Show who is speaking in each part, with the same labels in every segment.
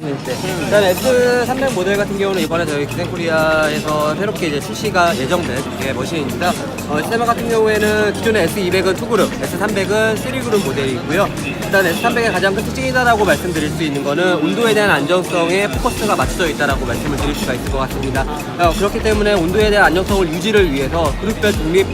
Speaker 1: 네. 일단 S300 모델 같은 경우는 이번에 저희 기생코리아에서 새롭게 이제 출시가 예정된 예, 머신입니다. 어, S300 같은 경우에는 기존의 S200은 2그룹, S300은 3그룹 모델이고요. 일단 S300의 가장 큰 특징이다라고 말씀드릴 수 있는 거는 온도에 대한 안정성에 포커스가 맞춰져 있다라고 말씀을 드릴 수가 있을 것 같습니다. 어, 그렇기 때문에 온도에 대한 안정성을 유지를 위해서 그룹별 독립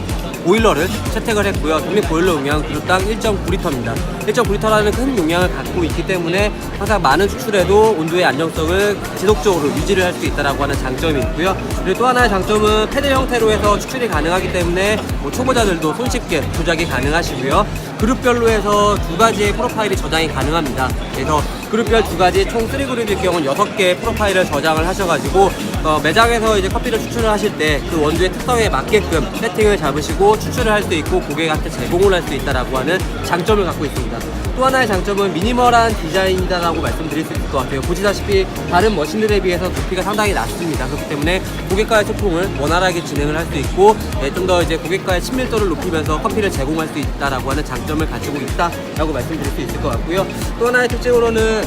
Speaker 1: 보일러를 채택을 했고요. 독립 보일러 용량 그룹당 1.9리터입니다. 1.9리터라는 큰 용량을 갖고 있기 때문에 항상 많은 추출에도 온도의 안정성을 지속적으로 유지를 할 수 있다는 하는 장점이 있고요. 그리고 또 하나의 장점은 패드 형태로 해서 추출이 가능하기 때문에 뭐 초보자들도 손쉽게 조작이 가능하시고요. 그룹별로 해서 두 가지의 프로파일이 저장이 가능합니다. 그래서 그룹별 두 가지 총 3그룹일 경우는 6개의 프로파일을 저장을 하셔가지고 어, 매장에서 이제 커피를 추출을 하실 때 그 원두의 특성에 맞게끔 세팅을 잡으시고 추출을 할 수 있고 고객한테 제공을 할 수 있다라고 하는 장점을 갖고 있습니다. 또 하나의 장점은 미니멀한 디자인이다라고 말씀드릴 수 있을 것 같아요. 보시다시피 다른 머신들에 비해서 높이가 상당히 낮습니다. 그렇기 때문에 고객과의 소통을 원활하게 진행을 할 수 있고 네, 좀더 이제 고객과의 친밀도를 높이면서 커피를 제공할 수 있다라고 하는 장점 을 가지고 있다라고 말씀드릴 수 있을 것 같고요. 또 하나의 특징으로는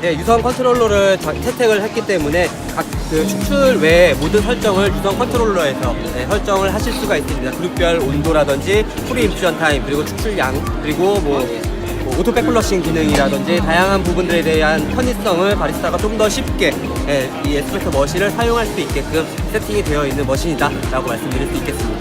Speaker 1: 네, 유선 컨트롤러를 자- 채택을 했기 때문에 각 그 추출 외의 모든 설정을 유선 컨트롤러에서 네, 설정을 하실 수가 있습니다. 그룹별 온도라든지 프리 인퓨전 타임 그리고 추출량 그리고 뭐, 뭐 오토 백플러싱 기능이라든지 다양한 부분들에 대한 편의성을 바리스타가 좀 더 쉽게 예, 이 에스프레소 머신을 사용할 수 있게끔 세팅이 되어 있는 머신이다라고 말씀드릴 수 있겠습니다.